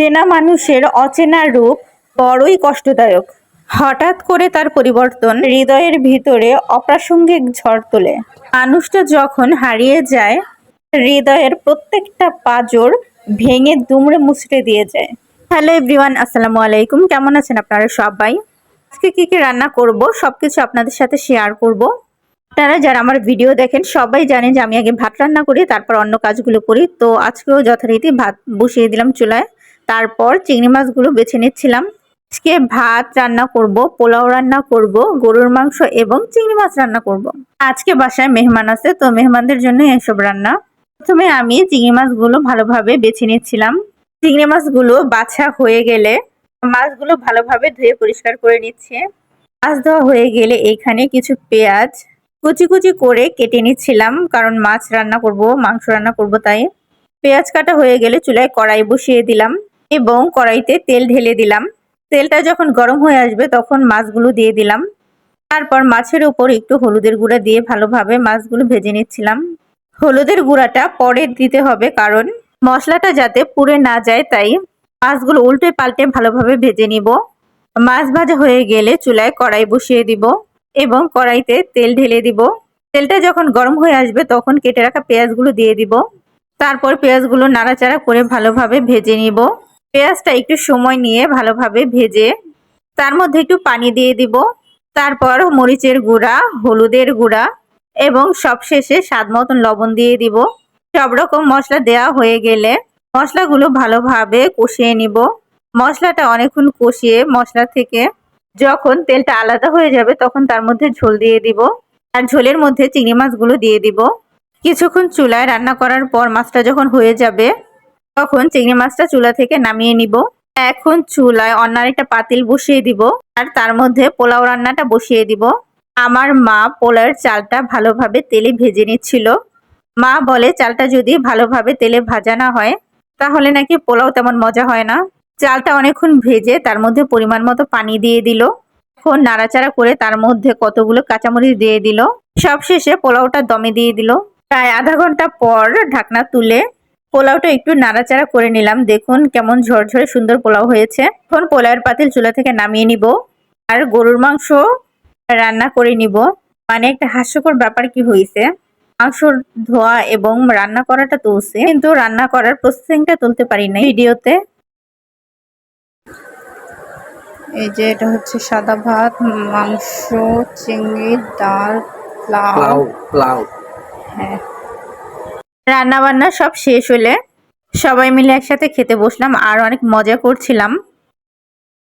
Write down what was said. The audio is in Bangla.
চেনা মানুষের অচেনা রূপ বড়ই কষ্টদায়ক। হঠাৎ করে তার পরিবর্তন হৃদয়ের ভিতরে অপ্রাসঙ্গিক ঝড় তোলে। মানুষটা যখন হারিয়ে যায়, হৃদয়ের প্রত্যেকটা পাজর ভেঙে দুমড়ে মুচড়ে দিয়ে যায়। হ্যালো এভরিওয়ান, আসসালামু আলাইকুম। কেমন আছেন আপনারা সবাই? আজকে কি কি রান্না করব? সবকিছু আপনাদের সাথে শেয়ার করব। আপনারা যারা আমার ভিডিও দেখেন, সবাই জানেন যে আমি আগে ভাত রান্না করি, তারপর অন্য কাজগুলো করি। তো আজকেও যথারীতি ভাত বসিয়ে দিলাম চুলায়। তারপর চিংড়ি মাছগুলো বেছে নিচ্ছিলাম। আজকে ভাত রান্না করব, পোলাও রান্না করব, গরুর মাংস এবং চিংড়ি মাছ রান্না করব। আজকে বাসায় মেহমান আছে, তো মেহমানদের জন্য এসব রান্না। প্রথমে আমি চিংড়ি মাছগুলো ভালোভাবে বেছে নিচ্ছিলাম। চিংড়ি মাছগুলো বাছা হয়ে গেলে মাছগুলো ভালোভাবে ধুয়ে পরিষ্কার করে নিচ্ছে। মাছ ধোয়া হয়ে গেলে এখানে কিছু পেঁয়াজ কুচি কুচি করে কেটে নিচ্ছিলাম, কারণ মাছ রান্না করব, মাংস রান্না করব তাই। পেঁয়াজ কাটা হয়ে গেলে চুলায় কড়াই বসিয়ে দিলাম। এবং কড়াইতে তেল ঢেলে দিলাম। তেলটা যখন গরম হয়ে আসবে তখন মাছগুলো দিয়ে দিলাম। তারপর মাছের উপর একটু হলুদের গুঁড়া দিয়ে ভালোভাবে মাছগুলো ভেজে নিচ্ছিলাম। হলুদের গুঁড়াটা পরে দিতে হবে কারণ মশলাটা যাতে পুড়ে না যায় তাই মাছগুলো উল্টে পাল্টে ভালোভাবে ভেজে নিব। মাছ ভাজা হয়ে গেলে চুলায় কড়াই বসিয়ে দিব এবং কড়াইতে তেল ঢেলে দিব। তেলটা যখন গরম হয়ে আসবে তখন কেটে রাখা পেঁয়াজগুলো দিয়ে দিব। তারপর পেঁয়াজগুলো নাড়াচাড়া করে ভালোভাবে ভেজে নিব। পেঁয়াজটা একটু সময় নিয়ে ভালোভাবে ভেজে তার মধ্যে একটু পানি দিয়ে দিব। তারপর মরিচের গুঁড়া, হলুদের গুঁড়া এবং সবশেষে স্বাদ মতন লবণ দিয়ে দিব। সব রকম মশলা দেওয়া হয়ে গেলে মশলাগুলো ভালোভাবে কষিয়ে নিব। মশলাটা অনেকক্ষণ কষিয়ে মশলা থেকে যখন তেলটা আলাদা হয়ে যাবে তখন তার মধ্যে ঝোল দিয়ে দিব আর ঝোলের মধ্যে চিংড়ি মাছগুলো দিয়ে দিব। কিছুক্ষণ চুলায় রান্না করার পর মাছটা যখন হয়ে যাবে তখন চিংড়ি মাছটা চুলা থেকে নামিয়ে নিব। এখন চুলায় অন্য একটা পাতিল বসিয়ে দিব আর তার মধ্যে পোলাও রান্নাটা বসিয়ে দিব। আমার মা পোলাওয়ের চালটা ভালোভাবে তেলে ভেজে নিচ্ছিল। মা বলে, চালটা যদি ভালোভাবে তেলে ভাজা না হয়, তাহলে নাকি পোলাও তেমন মজা হয় না। চালটা অনেকক্ষণ ভেজে তার মধ্যে পরিমাণ মতো পানি দিয়ে দিল। এখন নাড়াচাড়া করে তার মধ্যে কতগুলো কাঁচামরিচ দিয়ে দিল। সবশেষে পোলাওটা দমে দিয়ে দিল। প্রায় আধা ঘণ্টা পর ঢাকনা তুলে পোলাওটা একটু নাড়াচাড়া করে নিলাম। দেখুন কেমন ঝরঝরে সুন্দর পোলাও হয়েছে। এখন পোলাওয়ের পাতিল চুলা থেকে নামিয়ে নিব আর গরুর মাংস রান্না করে নিব। মানে একটা হাস্যকর ব্যাপার কি হয়েছে? মাংস ধোয়া এবং রান্না করাটা তুলছে কিন্তু রান্না করার প্রসেসিংটা তুলতে পারি না ভিডিওতে। এই যে এটা হচ্ছে সাদা ভাত মাংস চিংড়ি ডাল প্লাউ প্লাউ হ্যাঁ। রান্না বান্না সব শেষ হলে সবাই মিলে একসাথে খেতে বসলাম আর অনেক মজা করছিলাম।